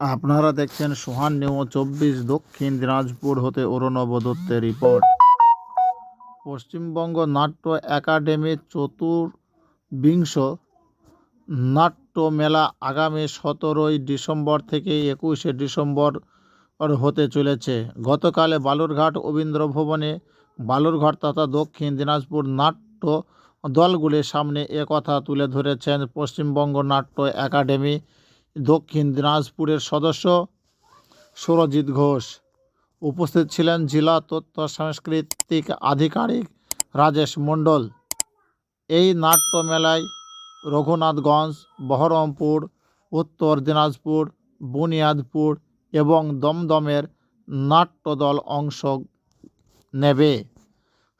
আপনারা দেখছেন সোহান নিউ চব্বিশ, দক্ষিণ দিনাজপুর হতে অরুণব দত্তের রিপোর্ট। পশ্চিমবঙ্গ নাট্য একাডেমির চতুর্বিংশ নাট্য মেলা আগামী সতেরোই ডিসেম্বর থেকে একুশে ডিসেম্বর হতে চলেছে। গতকালে বালুরঘাট রবীন্দ্র ভবনে বালুরঘাট তথা দক্ষিণ দিনাজপুর নাট্য দলগুলির সামনে একথা তুলে ধরেছেন পশ্চিমবঙ্গ নাট্য একাডেমি দক্ষিণ দিনাজপুরের সদস্য সুরজিৎ ঘোষ। উপস্থিত ছিলেন জেলা তথ্য সাংস্কৃতিক আধিকারিক রাজেশ মণ্ডল। এই নাট্য মেলায় রঘুনাথগঞ্জ, বহরমপুর, উত্তর দিনাজপুর, বুনিয়াদপুর এবং দমদমের নাট্যদল অংশ নেবে।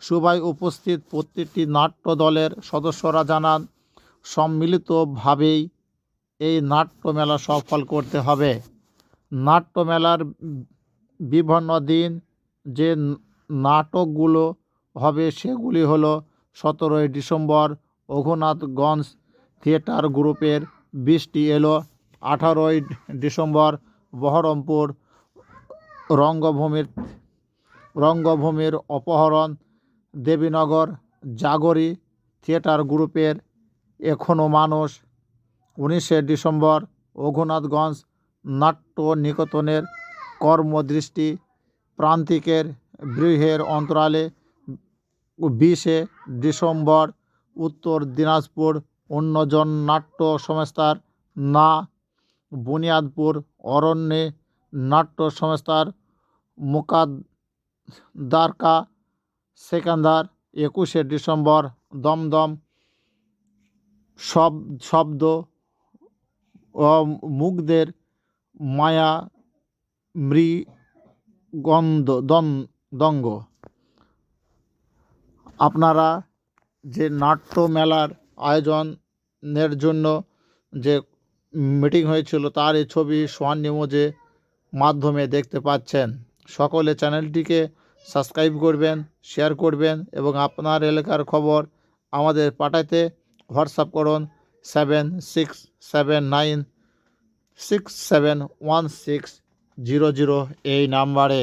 সভায় উপস্থিত প্রত্যেকটি নাট্য দলের সদস্যরা জানান, সম্মিলিতভাবেই এই নাট্যমেলা সফল করতে হবে। নাট্যমেলার বিভিন্ন দিন যে নাটকগুলো হবে সেগুলি হলো সতেরোই ডিসেম্বর রঘুনাথগঞ্জ থিয়েটার গ্রুপের বৃষ্টি এলো, আঠারোই ডিসেম্বর বহরমপুর রঙ্গভূমির রঙ্গভূমির অপহরণ, দেবীনগর জাগরি থিয়েটার গ্রুপের এখনও মানুষ উনিশে ডিসেম্বর রঘুনাথগঞ্জ নাট্য নিকেতনের কর্মদৃষ্টি প্রান্তিকের বৃহের অন্তরালে বিশে ডিসেম্বর উত্তর দিনাজপুর অন্যজন নাট্য সংস্থার না বুনিয়াদপুর অরণ্যে নাট্য সংস্থার মুকাদ্দারকা সেকান্দার একুশে ডিসেম্বর দমদম শব্দ মুগ্ধের মায়া মৃগন্ধ, দন, দঙ্গ। আপনারা যে নাট্য মেলার আয়োজনের জন্য যে মিটিং হয়েছিল, তার এই ছবি সোয়ান নিউজে মাধ্যমে দেখতে পাচ্ছেন। সকলে চ্যানেলটিকে সাবস্ক্রাইব করবেন, শেয়ার করবেন এবং আপনার এলাকার খবর আমাদের পাঠাতে হোয়াটসঅ্যাপ করুন। Seven six seven nine six seven one six zero zero এই নাম্বারে।